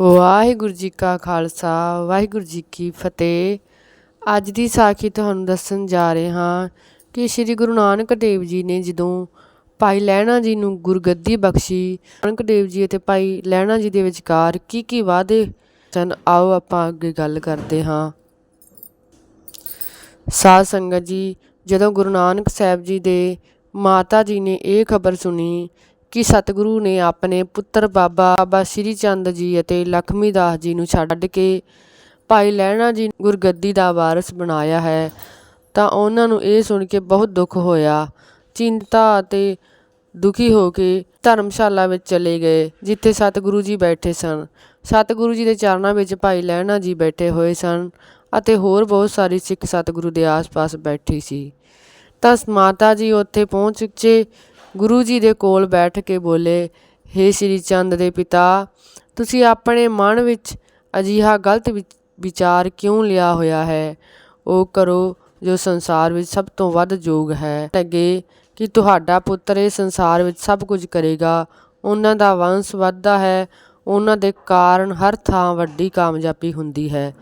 ਵਾਹਿਗੁਰੂ ਜੀ ਕਾ ਖਾਲਸਾ, ਵਾਹਿਗੁਰੂ ਜੀ ਕੀ ਫਤਿਹ। ਅੱਜ ਦੀ ਸਾਖੀ ਤੁਹਾਨੂੰ ਦੱਸਣ ਜਾ ਰਹੇ ਹਾਂ ਕਿ ਸ੍ਰੀ ਗੁਰੂ ਨਾਨਕ ਦੇਵ ਜੀ ਨੇ ਜਦੋਂ ਭਾਈ ਲਹਿਣਾ ਜੀ ਨੂੰ ਗੁਰਗੱਦੀ ਬਖਸ਼ੀ, ਨਾਨਕ ਦੇਵ ਜੀ ਅਤੇ ਭਾਈ ਲਹਿਣਾ ਜੀ ਦੇ ਵਿਚਕਾਰ ਕੀ ਕੀ ਵਾਅਦੇ ਸਨ, ਆਓ ਆਪਾਂ ਅੱਗੇ ਗੱਲ ਕਰਦੇ ਹਾਂ। ਸਾਧ ਸੰਗਤ ਜੀ, ਜਦੋਂ ਗੁਰੂ ਨਾਨਕ ਸਾਹਿਬ ਜੀ ਦੇ ਮਾਤਾ ਜੀ ਨੇ ਇਹ ਖਬਰ ਸੁਣੀ ਕਿ ਸਤਿਗੁਰੂ ਨੇ ਆਪਣੇ ਪੁੱਤਰ ਬਾਬਾ ਬਾਬਾ ਸ੍ਰੀ ਚੰਦ ਜੀ ਅਤੇ ਲਖਮੀ ਦਾਸ ਜੀ ਨੂੰ ਛੱਡ ਕੇ ਭਾਈ ਲਹਿਣਾ ਜੀ ਨੂੰ ਗੁਰਗੱਦੀ ਦਾ ਵਾਰਸ ਬਣਾਇਆ ਹੈ। ਤਾਂ ਉਹਨਾਂ ਨੂੰ ਇਹ ਸੁਣ ਕੇ ਬਹੁਤ ਦੁੱਖ ਹੋਇਆ। ਚਿੰਤਾ ਅਤੇ ਦੁਖੀ ਹੋ ਕੇ ਧਰਮਸ਼ਾਲਾ ਵਿੱਚ ਚਲੇ ਗਏ, ਜਿੱਥੇ ਸਤਿਗੁਰੂ ਜੀ ਬੈਠੇ ਸਨ। ਸਤਿਗੁਰੂ ਜੀ ਦੇ ਚਰਨਾਂ ਵਿੱਚ ਭਾਈ ਲਹਿਣਾ ਜੀ ਬੈਠੇ ਹੋਏ ਸਨ ਅਤੇ ਹੋਰ ਬਹੁਤ ਸਾਰੇ ਸਿੱਖ ਸਤਿਗੁਰੂ ਦੇ ਆਸ-ਪਾਸ ਬੈਠੀ ਸੀ। ਤਾਂ ਮਾਤਾ ਜੀ ਉੱਥੇ ਪਹੁੰਚੇ ਗੁਰੂ ਜੀ ਦੇ ਕੋਲ ਬੈਠ ਕੇ ਬੋਲੇ, ਹੇ ਸ੍ਰੀ ਚੰਦ ਦੇ ਪਿਤਾ, ਤੁਸੀਂ ਆਪਣੇ ਮਨ ਵਿੱਚ ਅਜਿਹਾ ਗਲਤ ਵਿਚ- ਵਿਚਾਰ ਕਿਉਂ ਲਿਆ ਹੋਇਆ ਹੈ? ਉਹ ਕਰੋ ਜੋ ਸੰਸਾਰ ਵਿੱਚ ਸਭ ਤੋਂ ਵੱਧ ਯੋਗ ਹੈ। ਅੱਗੇ ਕਿ ਤੁਹਾਡਾ ਪੁੱਤਰ ਇਹ ਸੰਸਾਰ ਵਿੱਚ ਸਭ ਕੁਝ ਕਰੇਗਾ। ਉਹਨਾਂ ਦਾ ਵੰਸ਼ ਵੱਧਦਾ ਹੈ। ਉਹਨਾਂ ਦੇ ਕਾਰਨ ਹਰ ਥਾਂ ਵੱਡੀ ਕਾਮਯਾਬੀ ਹੁੰਦੀ ਹੈ।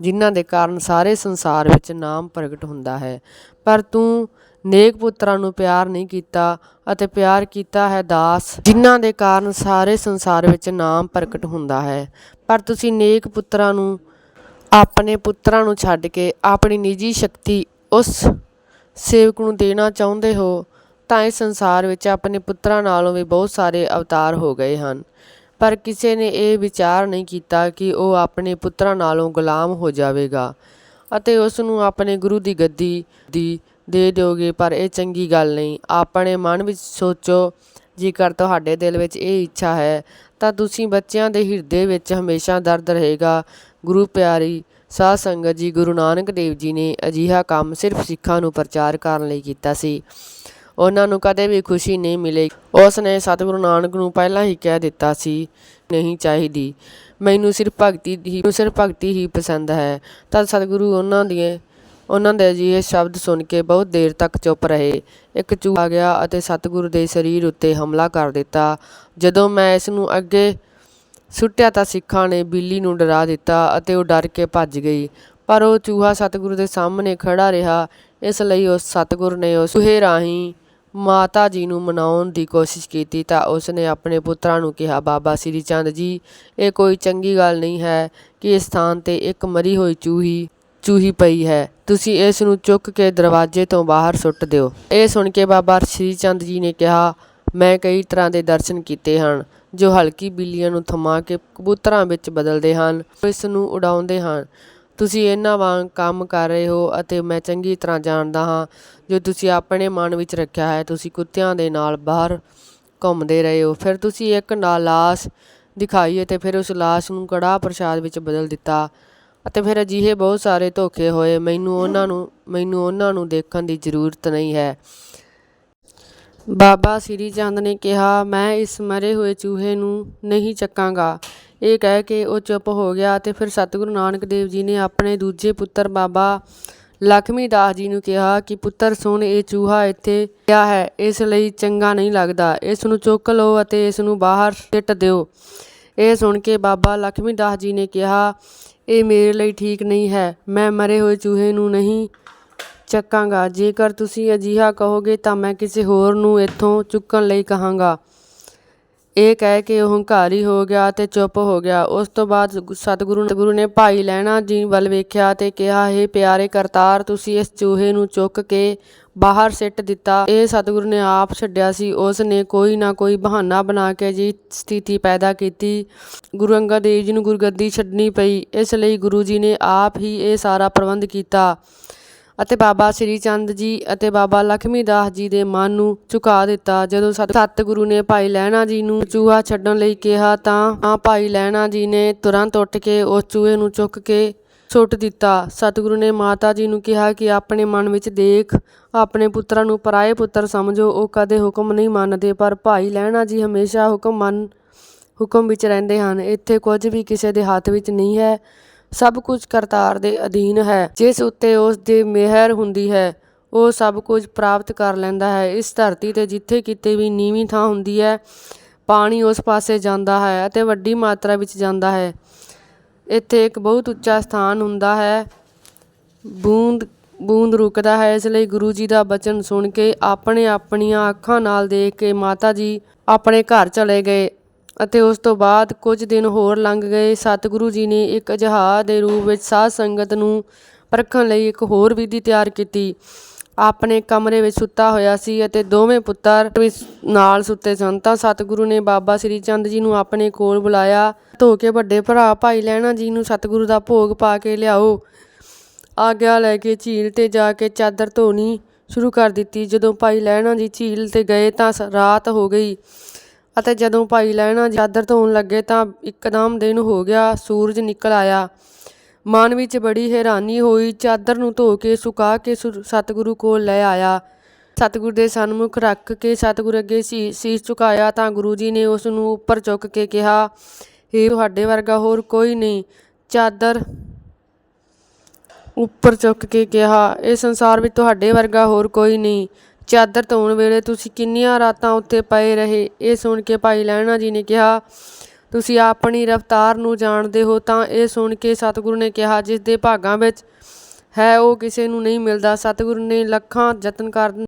ਜਿਨ੍ਹਾਂ ਦੇ ਕਾਰਨ ਸਾਰੇ ਸੰਸਾਰ ਵਿੱਚ ਨਾਮ ਪ੍ਰਗਟ ਹੁੰਦਾ ਹੈ। ਪਰ ਤੂੰ ਨੇਕ ਪੁੱਤਰਾਂ ਨੂੰ ਪਿਆਰ ਨਹੀਂ ਕੀਤਾ ਅਤੇ ਪਿਆਰ ਕੀਤਾ ਹੈ ਦਾਸ, ਜਿਨ੍ਹਾਂ ਦੇ ਕਾਰਨ ਸਾਰੇ ਸੰਸਾਰ ਵਿੱਚ ਨਾਮ ਪ੍ਰਗਟ ਹੁੰਦਾ ਹੈ। ਪਰ ਤੁਸੀਂ ਨੇਕ ਪੁੱਤਰਾਂ ਨੂੰ, ਆਪਣੇ ਪੁੱਤਰਾਂ ਨੂੰ ਛੱਡ ਕੇ ਆਪਣੀ ਨਿੱਜੀ ਸ਼ਕਤੀ ਉਸ ਸੇਵਕ ਨੂੰ ਦੇਣਾ ਚਾਹੁੰਦੇ ਹੋ, ਤਾਂ ਇਸ ਸੰਸਾਰ ਵਿੱਚ ਆਪਣੇ ਪੁੱਤਰਾਂ ਨਾਲੋਂ ਵੀ ਬਹੁਤ ਸਾਰੇ ਅਵਤਾਰ ਹੋ ਗਏ ਹਨ। ਪਰ ਕਿਸੇ ਨੇ ਇਹ ਵਿਚਾਰ ਨਹੀਂ ਕੀਤਾ ਕਿ ਉਹ ਆਪਣੇ ਪੁੱਤਰਾਂ ਨਾਲੋਂ ਗੁਲਾਮ ਹੋ ਜਾਵੇਗਾ ਅਤੇ ਉਸ ਨੂੰ ਆਪਣੇ ਗੁਰੂ ਦੀ ਗੱਦੀ ਦੀ ਦੇ ਦਿਓਗੇ, ਪਰ ਇਹ ਚੰਗੀ ਗੱਲ ਨਹੀਂ। ਆਪਣੇ ਮਨ ਵਿੱਚ ਸੋਚੋ, ਜੇਕਰ ਤੁਹਾਡੇ ਦਿਲ ਵਿੱਚ ਇਹ ਇੱਛਾ ਹੈ, ਤਾਂ ਤੁਸੀਂ ਬੱਚਿਆਂ ਦੇ ਹਿਰਦੇ ਵਿੱਚ ਹਮੇਸ਼ਾ ਦਰਦ ਰਹੇਗਾ। ਗੁਰੂ ਪਿਆਰੀ ਸਾਧ ਸੰਗਤ ਜੀ, ਗੁਰੂ ਨਾਨਕ ਦੇਵ ਜੀ ਨੇ ਅਜਿਹਾ ਕੰਮ ਸਿਰਫ ਸਿੱਖਾਂ ਨੂੰ ਪ੍ਰਚਾਰ ਕਰਨ ਲਈ ਕੀਤਾ ਸੀ। ਉਹਨਾਂ ਨੂੰ ਕਦੇ ਵੀ ਖੁਸ਼ੀ ਨਹੀਂ ਮਿਲੇ। ਉਸ ਨੇ ਸਤਿਗੁਰੂ ਨਾਨਕ ਨੂੰ ਪਹਿਲਾਂ ਹੀ ਕਹਿ ਦਿੱਤਾ ਸੀ, ਨਹੀਂ ਚਾਹੀਦੀ। ਮੈਨੂੰ ਸਿਰਫ ਭਗਤੀ ਹੀ ਸਿਰਫ ਭਗਤੀ ਹੀ ਪਸੰਦ ਹੈ। ਤਾਂ ਸਤਿਗੁਰੂ ਉਹਨਾਂ ਦੀਆਂ ਉਹਨਾਂ ਦੇ ਅਜਿਹੇ ਸ਼ਬਦ ਸੁਣ ਕੇ ਬਹੁਤ ਦੇਰ ਤੱਕ ਚੁੱਪ ਰਹੇ। ਇੱਕ ਚੂਹਾ ਆ ਗਿਆ ਅਤੇ ਸਤਿਗੁਰੂ ਦੇ ਸਰੀਰ ਉੱਤੇ ਹਮਲਾ ਕਰ ਦਿੱਤਾ। ਜਦੋਂ ਮੈਂ ਇਸ ਨੂੰ ਅੱਗੇ ਸੁੱਟਿਆ ਤਾਂ ਸਿੱਖਾਂ ਨੇ ਬਿੱਲੀ ਨੂੰ ਡਰਾ ਦਿੱਤਾ ਅਤੇ ਉਹ ਡਰ ਕੇ ਭੱਜ ਗਈ। ਪਰ ਉਹ ਚੂਹਾ ਸਤਿਗੁਰੂ ਦੇ ਸਾਹਮਣੇ ਖੜਾ ਰਿਹਾ। ਇਸ ਲਈ ਉਸ ਸਤਿਗੁਰ ਨੇ ਉਸ ਚੂਹੇ ਰਾਹੀਂ ਮਾਤਾ ਜੀ ਨੂੰ ਮਨਾਉਣ ਦੀ ਕੋਸ਼ਿਸ਼ ਕੀਤੀ ਤਾਂ ਉਸ ਨੇ ਆਪਣੇ ਪੁੱਤਰਾਂ ਨੂੰ ਕਿਹਾ, ਬਾਬਾ ਸ੍ਰੀ ਚੰਦ ਜੀ, ਇਹ ਕੋਈ ਚੰਗੀ ਗੱਲ ਨਹੀਂ ਹੈ ਕਿ ਇਸ ਸਥਾਨ ਤੇ ਇੱਕ ਮਰੀ ਹੋਈ ਚੂਹੀ ਚੂਹੀ ਪਈ ਹੈ। ਤੁਸੀਂ ਇਸ ਨੂੰ ਚੁੱਕ ਕੇ ਦਰਵਾਜ਼ੇ ਤੋਂ ਬਾਹਰ ਸੁੱਟ ਦਿਓ। ਇਹ ਸੁਣ ਕੇ ਬਾਬਾ ਸ੍ਰੀ ਚੰਦ ਜੀ ਨੇ ਕਿਹਾ, ਮੈਂ ਕਈ ਤਰ੍ਹਾਂ ਦੇ ਦਰਸ਼ਨ ਕੀਤੇ ਹਨ, ਜੋ ਹਲਕੀ ਬਿੱਲੀਆਂ ਨੂੰ ਥਮਾ ਕੇ ਕਬੂਤਰਾਂ ਵਿੱਚ ਬਦਲਦੇ ਹਨ ਇਸ ਨੂੰ ਉਡਾਉਂਦੇ ਹਨ। ਤੁਸੀਂ ਇਹਨਾਂ ਵਾਂਗ ਕੰਮ ਕਰ ਰਹੇ ਹੋ ਅਤੇ ਮੈਂ ਚੰਗੀ ਤਰ੍ਹਾਂ ਜਾਣਦਾ ਹਾਂ, ਜੋ ਤੁਸੀਂ ਆਪਣੇ ਮਨ ਵਿੱਚ ਰੱਖਿਆ ਹੈ। ਤੁਸੀਂ ਕੁੱਤਿਆਂ ਦੇ ਨਾਲ ਬਾਹਰ ਘੁੰਮਦੇ ਰਹੇ ਹੋ। ਫਿਰ ਤੁਸੀਂ ਇੱਕ ਨਾਲ ਲਾਸ਼ ਦਿਖਾਈ ਅਤੇ ਫਿਰ ਉਸ ਲਾਸ਼ ਨੂੰ ਕੜਾਹ ਪ੍ਰਸ਼ਾਦ ਵਿੱਚ ਬਦਲ ਦਿੱਤਾ। ਅਤੇ ਫਿਰ ਅਜਿਹੇ ਬਹੁਤ ਸਾਰੇ ਧੋਖੇ ਹੋਏ। ਮੈਨੂੰ ਉਹਨਾਂ ਨੂੰ, ਮੈਨੂੰ ਉਹਨਾਂ ਨੂੰ ਦੇਖਣ ਦੀ ਜ਼ਰੂਰਤ ਨਹੀਂ ਹੈ। ਬਾਬਾ ਸ੍ਰੀ ਚੰਦ ਨੇ ਕਿਹਾ, ਮੈਂ ਇਸ ਮਰੇ ਹੋਏ ਚੂਹੇ ਨੂੰ ਨਹੀਂ ਚੱਕਾਂਗਾ। ਇਹ ਕਹਿ ਕੇ ਉਹ ਚੁੱਪ ਹੋ ਗਿਆ ਅਤੇ ਫਿਰ ਸਤਿਗੁਰੂ ਨਾਨਕ ਦੇਵ ਜੀ ਨੇ ਆਪਣੇ ਦੂਜੇ ਪੁੱਤਰ ਬਾਬਾ ਲਖਮੀ ਦਾਸ ਜੀ ਨੂੰ ਕਿਹਾ ਕਿ, ਪੁੱਤਰ, ਸੁਣ, ਇਹ ਚੂਹਾ ਇੱਥੇ ਪਿਆ ਹੈ। ਇਸ ਲਈ ਚੰਗਾ ਨਹੀਂ ਲੱਗਦਾ। ਇਸ ਨੂੰ ਚੁੱਕ ਲਓ ਅਤੇ ਇਸ ਨੂੰ ਬਾਹਰ ਸਿੱਟ ਦਿਓ। ਇਹ ਸੁਣ ਕੇ ਬਾਬਾ ਲਖਮੀ ਦਾਸ ਜੀ ਨੇ ਕਿਹਾ ਇਹ ਮੇਰੇ ਲਈ ਠੀਕ ਨਹੀਂ ਹੈ। ਮੈਂ ਮਰੇ ਹੋਏ ਚੂਹੇ ਨੂੰ ਨਹੀਂ ਚੱਕਾਂਗਾ। ਜੇਕਰ ਤੁਸੀਂ ਅਜਿਹਾ ਕਹੋਗੇ ਤਾਂ ਮੈਂ ਕਿਸੇ ਹੋਰ ਨੂੰ ਇੱਥੋਂ ਚੁੱਕਣ ਲਈ ਕਹਾਂਗਾ। ਇਹ ਕਹਿ ਕੇ ਉਹ ਹੰਕਾਰੀ ਹੋ ਗਿਆ ਤੇ ਚੁੱਪ ਹੋ ਗਿਆ। ਉਸ ਤੋਂ ਬਾਅਦ ਗੁ- ਸਤਿਗੁਰੂ ਗੁਰੂ ਨੇ ਭਾਈ ਲਹਿਣਾ ਜੀ ਵੱਲ ਵੇਖਿਆ ਤੇ ਕਿਹਾ, ਹੇ ਪਿਆਰੇ ਕਰਤਾਰ, ਤੁਸੀਂ ਇਸ ਚੂਹੇ ਨੂੰ ਚੁੱਕ ਕੇ ਬਾਹਰ ਸਿੱਟ ਦਿੱਤਾ। ਇਹ ਸਤਿਗੁਰੂ ਨੇ ਆਪ ਛੱਡਿਆ ਸੀ। ਉਸ ਨੇ ਕੋਈ ਨਾ ਕੋਈ ਬਹਾਨਾ ਬਣਾ ਕੇ ਜੀ ਸਥਿਤੀ ਪੈਦਾ ਕੀਤੀ। ਗੁਰੂ ਅੰਗਦ ਦੇਵ ਜੀ ਨੂੰ ਗੁਰਗੱਦੀ ਛੱਡਣੀ ਪਈ। ਇਸ ਲਈ ਗੁਰੂ ਜੀ ਨੇ ਆਪ ਹੀ ਇਹ ਸਾਰਾ ਪ੍ਰਬੰਧ ਕੀਤਾ। ਅਤੇ ਬਾਬਾ ਸ੍ਰੀ ਚੰਦ ਜੀ ਅਤੇ ਬਾਬਾ ਲਖਮੀ ਦਾਸ ਜੀ ਦੇ ਮਨ ਨੂੰ ਝੁਕਾ ਦਿੱਤਾ। ਜਦੋਂ ਸਤ- ਸਤਿਗੁਰੂ ਨੇ ਭਾਈ ਲਹਿਣਾ ਜੀ ਨੂੰ ਚੂਹਾ ਛੱਡਣ ਲਈ ਕਿਹਾ ਤਾਂ ਆ ਭਾਈ ਲਹਿਣਾ ਜੀ ਨੇ ਤੁਰੰਤ ਉੱਠ ਕੇ ਉਸ ਚੂਹੇ ਨੂੰ ਚੁੱਕ ਕੇ ਸੁੱਟ ਦਿੱਤਾ। ਸਤਿਗੁਰੂ ਨੇ ਮਾਤਾ ਜੀ ਨੂੰ ਕਿਹਾ ਕਿ ਆਪਣੇ ਮਨ ਵਿੱਚ ਦੇਖ, ਆਪਣੇ ਪੁੱਤਰਾਂ ਨੂੰ ਪਰਾਏ ਪੁੱਤਰ ਸਮਝੋ, ਉਹ ਕਦੇ ਹੁਕਮ ਨਹੀਂ ਮੰਨਦੇ, ਪਰ ਭਾਈ ਲਹਿਣਾ ਜੀ ਹਮੇਸ਼ਾ ਹੁਕਮ ਮੰਨ, ਹੁਕਮ ਵਿੱਚ ਰਹਿੰਦੇ ਹਨ। ਇੱਥੇ ਕੁਝ ਵੀ ਕਿਸੇ ਦੇ ਹੱਥ ਵਿੱਚ ਨਹੀਂ ਹੈ। ਸਭ ਕੁਝ ਕਰਤਾਰ ਦੇ ਅਧੀਨ ਹੈ, ਜਿਸ ਉੱਤੇ ਉਸ ਦੀ ਮਿਹਰ ਹੁੰਦੀ ਹੈ, ਉਹ ਸਭ ਕੁਝ ਪ੍ਰਾਪਤ ਕਰ ਲੈਂਦਾ ਹੈ। ਇਸ ਧਰਤੀ ਤੇ ਜਿੱਥੇ ਕਿਤੇ ਵੀ ਨੀਵੀਂ ਥਾਂ ਹੁੰਦੀ ਹੈ, ਪਾਣੀ ਉਸ ਪਾਸੇ ਜਾਂਦਾ ਹੈ ਅਤੇ ਵੱਡੀ ਮਾਤਰਾ ਵਿੱਚ ਜਾਂਦਾ ਹੈ। ਇੱਥੇ ਇੱਕ ਬਹੁਤ ਉੱਚਾ ਸਥਾਨ ਹੁੰਦਾ ਹੈ। ਬੂੰਦ ਬੂੰਦ ਰੁਕਦਾ ਹੈ। ਇਸ ਲਈ ਗੁਰੂ ਜੀ ਦਾ ਬਚਨ ਸੁਣ ਕੇ ਆਪਣੇ ਆਪਣੀਆਂ ਅੱਖਾਂ ਨਾਲ ਦੇਖ ਕੇ ਮਾਤਾ ਜੀ ਆਪਣੇ ਘਰ ਚਲੇ ਗਏ। ਅਤੇ ਉਸ ਤੋਂ ਬਾਅਦ ਕੁਝ ਦਿਨ ਹੋਰ ਲੰਘ ਗਏ। ਸਤਿਗੁਰੂ ਜੀ ਨੇ ਇੱਕ ਜਹਾਜ਼ ਦੇ ਰੂਪ ਵਿੱਚ ਸਾਧ ਸੰਗਤ ਨੂੰ ਪਰਖਣ ਲਈ ਇੱਕ ਹੋਰ ਵਿਧੀ ਤਿਆਰ ਕੀਤੀ। ਆਪਣੇ ਕਮਰੇ ਵਿੱਚ ਸੁੱਤਾ ਹੋਇਆ ਸੀ ਅਤੇ ਦੋਵੇਂ ਪੁੱਤਰ ਨਾਲ ਸੁੱਤੇ ਸਨ। ਤਾਂ ਸਤਿਗੁਰੂ ਨੇ ਬਾਬਾ ਸ੍ਰੀ ਚੰਦ ਜੀ ਨੂੰ ਆਪਣੇ ਕੋਲ ਬੁਲਾਇਆ। ਧੋ ਕੇ ਵੱਡੇ ਭਰਾ, ਭਾਈ ਲਹਿਣਾ ਜੀ ਨੂੰ ਸਤਿਗੁਰੂ ਦਾ ਭੋਗ ਪਾ ਕੇ ਲਿਆਓ। ਆਗਿਆ ਲੈ ਕੇ ਝੀਲ ਤੇ ਜਾ ਕੇ ਚਾਦਰ ਧੋਣੀ ਸ਼ੁਰੂ ਕਰ ਦਿੱਤੀ। ਜਦੋਂ ਭਾਈ ਲਹਿਣਾ ਜੀ ਝੀਲ ਤੇ ਗਏ ਤਾਂ ਸ- ਰਾਤ ਹੋ ਗਈ। ਅਤੇ ਜਦੋਂ ਭਾਈ ਲਹਿਣਾ ਚਾਦਰ ਧੋਣ ਲੱਗੇ ਤਾਂ ਇੱਕਦਮ ਦਿਨ ਹੋ ਗਿਆ, ਸੂਰਜ ਨਿਕਲ ਆਇਆ। ਮਨ ਵਿੱਚ ਬੜੀ ਹੈਰਾਨੀ ਹੋਈ, ਚਾਦਰ ਨੂੰ ਧੋ ਕੇ ਸੁਕਾ ਕੇ ਸੁਰ- ਸਤਿਗੁਰੂ ਕੋਲ ਲੈ ਆਇਆ। ਸਤਿਗੁਰੂ ਦੇ ਸਨਮੁਖ ਰੱਖ ਕੇ ਸਤਿਗੁਰ ਅੱਗੇ ਸੀ, ਸੀਸ ਝੁਕਾਇਆ ਤਾਂ ਗੁਰੂ ਜੀ ਨੇ ਉਸ ਨੂੰ ਉੱਪਰ ਚੁੱਕ ਕੇ ਕਿਹਾ ਇਹ ਤੁਹਾਡੇ ਵਰਗਾ ਹੋਰ ਕੋਈ ਨਹੀਂ। ਚਾਦਰ ਉੱਪਰ ਚੁੱਕ ਕੇ ਕਿਹਾ ਇਹ ਸੰਸਾਰ ਵਿੱਚ ਤੁਹਾਡੇ ਵਰਗਾ ਹੋਰ ਕੋਈ ਨਹੀਂ। ਚਾਦਰ ਧੋਣ ਵੇਲੇ ਤੁਸੀਂ ਕਿੰਨੀਆਂ ਰਾਤਾਂ ਉੱਤੇ ਪਏ ਰਹੇ? ਇਹ ਸੁਣ ਕੇ ਭਾਈ ਲਹਿਣਾ ਜੀ ਨੇ ਕਿਹਾ, ਤੁਸੀਂ ਆਪਣੀ ਰਫਤਾਰ ਨੂੰ ਜਾਣਦੇ ਹੋ ਤਾਂ ਇਹ ਸੁਣ ਕੇ ਸਤਿਗੁਰੂ ਨੇ ਕਿਹਾ, ਜਿਸ ਦੇ ਭਾਗਾਂ ਵਿੱਚ ਹੈ ਉਹ ਕਿਸੇ ਨੂੰ ਨਹੀਂ ਮਿਲਦਾ। ਸਤਿਗੁਰੂ ਨੇ ਲੱਖਾਂ ਯਤਨ ਕਰਨ